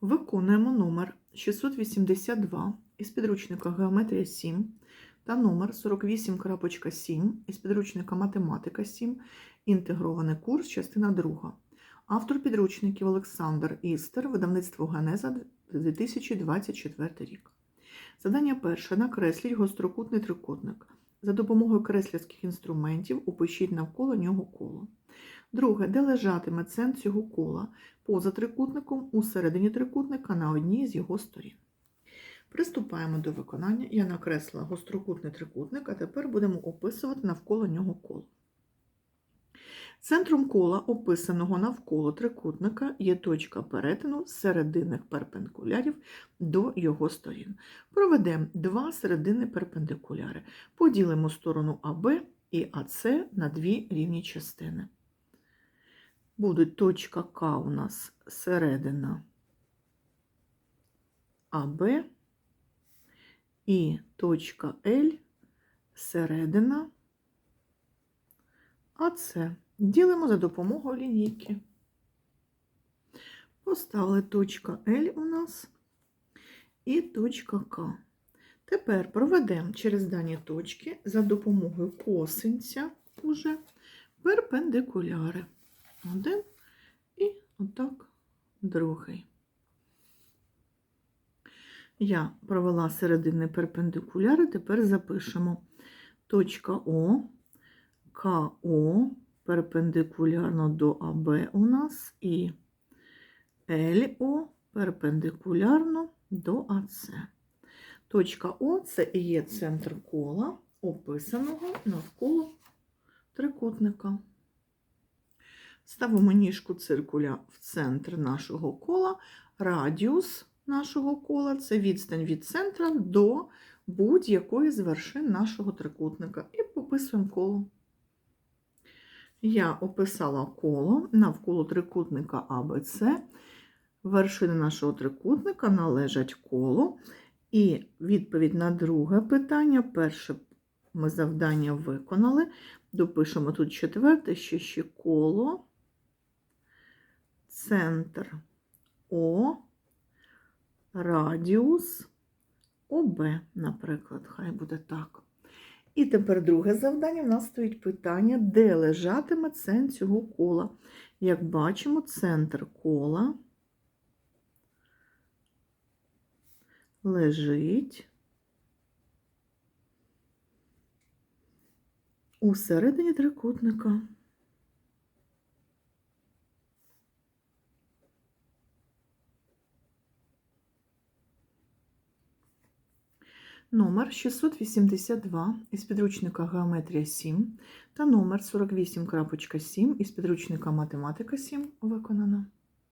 Виконуємо номер 682 із підручника Геометрія 7 та номер 48.7 із підручника Математика 7, інтегрований курс, частина 2. Автор підручників Олександр Істер, видавництво Генеза 2024 рік. Задання перше. Накресліть гострокутний трикутник. За допомогою креслярських інструментів опишіть навколо нього коло. Друге, де лежатиме центр цього кола поза трикутником у середині трикутника на одній з його сторін. Приступаємо до виконання. Я накреслила гострокутний трикутник, а тепер будемо описувати навколо нього коло. Центром кола, описаного навколо трикутника, є точка перетину серединних перпендикулярів до його сторін. Проведемо два середини перпендикуляри. Поділимо сторону АБ і АС на дві рівні частини. Буде точка К у нас середина АБ і точка Л середина АС. Ділимо за допомогою лінійки. Поставили точка L у нас і точка К. Тепер проведемо через дані точки за допомогою косинця уже перпендикуляри. Один і отак другий. Я провела середини перпендикуляри, тепер запишемо точка О, КО перпендикулярно до АБ у нас і ЛО перпендикулярно до АС. Точка О це і є центр кола, описаного навколо трикутника. Ставимо ніжку циркуля в центр нашого кола, радіус нашого кола це відстань від центра до будь-якої з вершин нашого трикутника. І пописуємо коло. Я описала коло навколо трикутника АБЦ. Вершини нашого трикутника належать колу. І відповідь на друге питання. Перше ми завдання виконали. Допишемо тут четверте, ще ще коло, центр О, радіус ОБ, наприклад, хай буде так. І тепер друге завдання. У нас стоїть питання, де лежатиме центр цього кола. Як бачимо, центр кола лежить у середині трикутника. Номер 682 із підручника Геометрія 7 та номер 48.7 із підручника Математика 7 виконано.